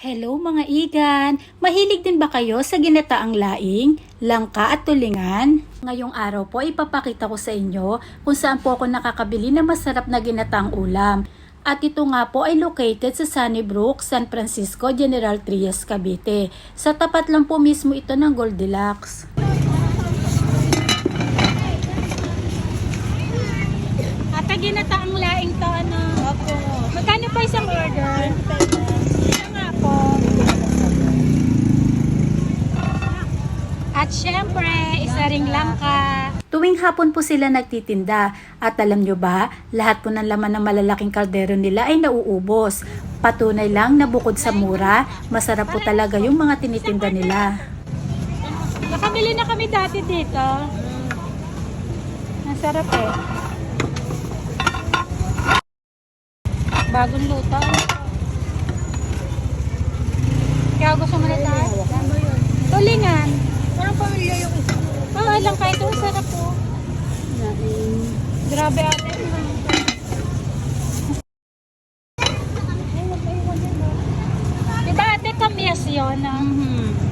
Hello mga igan! Mahilig din ba kayo sa ginataang laing, langka at tulingan? Ngayong araw po ipapakita ko sa inyo kung saan po ako nakakabili ng masarap na ginataang ulam. At ito nga po ay located sa Sunnybrook, San Francisco, General Trias, Cavite. Sa tapat lang po mismo ito ng Goldilocks. Ata ginataang laing to ano? Opo. Magkano pa isang order? Ito nga po. At syempre, isa ring langka. Tuwing hapon po sila nagtitinda at alam nyo ba, lahat po ng laman ng malalaking kaldero nila ay nauubos. Patunay lang na bukod sa mura, masarap po talaga yung mga tinitinda nila. Nakabili na kami dati dito. Masarap eh. Bagong luto. Kaya gusto mo na tayo? Tulingan. Parang pamilya yung isa. Oo, lang kahit ito. Sarap po. Grabe ate. Diba ate, kamyas yun? ah? Mhm.